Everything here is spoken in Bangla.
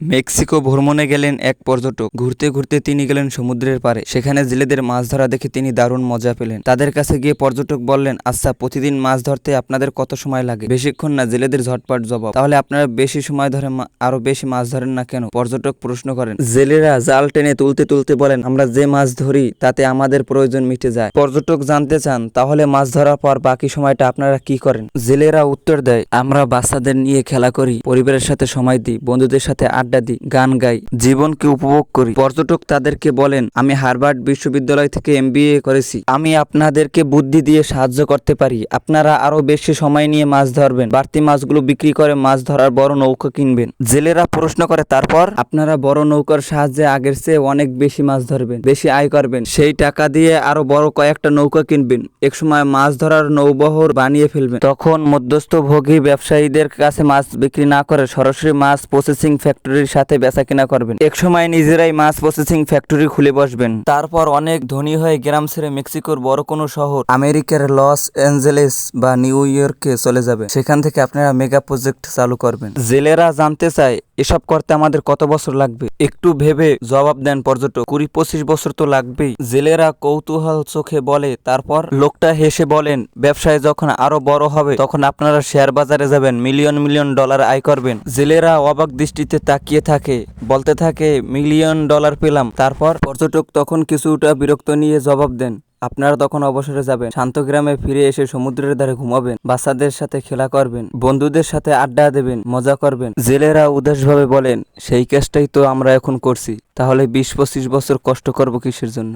মেক্সিকো ভ্রমণে গেলেন এক পর্যটক। ঘুরতে ঘুরতে তিনি গেলেন সমুদ্রের পারে সেখানে জেলেদের মাছ ধরা দেখে তিনি দারুণ মজা পেলেন। তাদের কাছে গিয়ে পর্যটক বললেন আচ্ছা প্রতিদিন মাছ ধরতে আপনাদের কত সময় লাগে? বেশিক্ষণ না, জেলেদের ঝটপট জবাব। তাহলে আপনারা বেশি সময় ধরে আরও বেশি মাছ ধরেন না কেন? পর্যটক প্রশ্ন করেন। জেলেরা জাল টেনে তুলতে তুলতে বলেন, আমরা যে মাছ ধরি, তাতে আমাদের প্রয়োজন মিটে যায়। পর্যটক জানতে চান, তাহলে মাছ ধরার পর বাকি সময়টা আপনারা কি করেন? জেলেরা উত্তর দেয়, আমরা বাচ্চাদের নিয়ে খেলা করি, পরিবারের সাথে সময় দিই, বন্ধুদের সাথে আড্ডা দিই, গান গাই, জীবনকে উপভোগ করি। পর্যটক তাদেরকে বলেন, আমি হার্ভার্ড বিশ্ববিদ্যালয় থেকে এমবিএ করেছি। আমি আপনাদেরকে বুদ্ধি দিয়ে সাহায্য করতে পারি। আপনারা আরও বেশি সময় নিয়ে মাছ ধরবেন। বাড়তি মাছগুলো বিক্রি করে মাছ ধরার বড় নৌকা কিনবেন। জেলেরা প্রশ্ন করে, তারপর? আপনারা বড় নৌকার সাহায্যে আগের চেয়ে অনেক বেশি মাছ ধরবেন, বেশি আয় করবেন। সেই টাকা দিয়ে আরও বড় কয়েকটা নৌকা কিনবেন। একসময় মাছ ধরার নৌবহর বানিয়ে ফেলবেন। তখন মধ্যস্থভোগী ব্যবসায়ীদের কাছে মাছ বিক্রি না করে সরাসরি মাছ প্রসেসিং ফ্যাক্টরির সাথে বেচা কিনা করবেন। একসময় নিজেরাই মাছ প্রসেসিং ফ্যাক্টরি খুলে বসবেন। তারপর অনেক ধনী হয়ে গ্রাম ছেড়ে মেক্সিকোর বড় কোনো শহর আমেরিকার লস অ্যাঞ্জেলেস বা নিউ ইয়র্কে চলে যাবে। সেখান থেকে আপনারা মেগা প্রজেক্ট চালু করবেন। জেলেরা জানতে চায়, এসব করতে আমাদের কত বছর লাগবে? একটু ভেবে জবাব দেন পর্যটক, কুড়ি পঁচিশ বছর তো লাগবেই। জেলেরা কৌতূহল চোখে বলে, তারপর লোকটা হেসে বলেন, ব্যবসায় যখন আরও বড় হবে, তখন আপনারা শেয়ার বাজারে যাবেন, মিলিয়ন মিলিয়ন ডলার আয় করবেন। জেলেরা অবাক দৃষ্টিতে তাকিয়ে থাকে, বলতে থাকে, মিলিয়ন ডলার পেলাম। তারপর পর্যটক তখন কিছুটা বিরক্ত নিয়ে জবাব দেন, আপনারা তখন অবসরে যাবেন, শান্ত গ্রামে ফিরে এসে সমুদ্রের ধারে ঘুমাবেন, বাচ্চাদের সাথে খেলা করবেন, বন্ধুদের সাথে আড্ডা দেবেন, মজা করবেন। জেলেরা উদাসভাবে বলেন, সেই কাজটাই তো আমরা এখন করছি, তাহলে বিশ পঁচিশ বছর কষ্ট করব কিসের জন্য?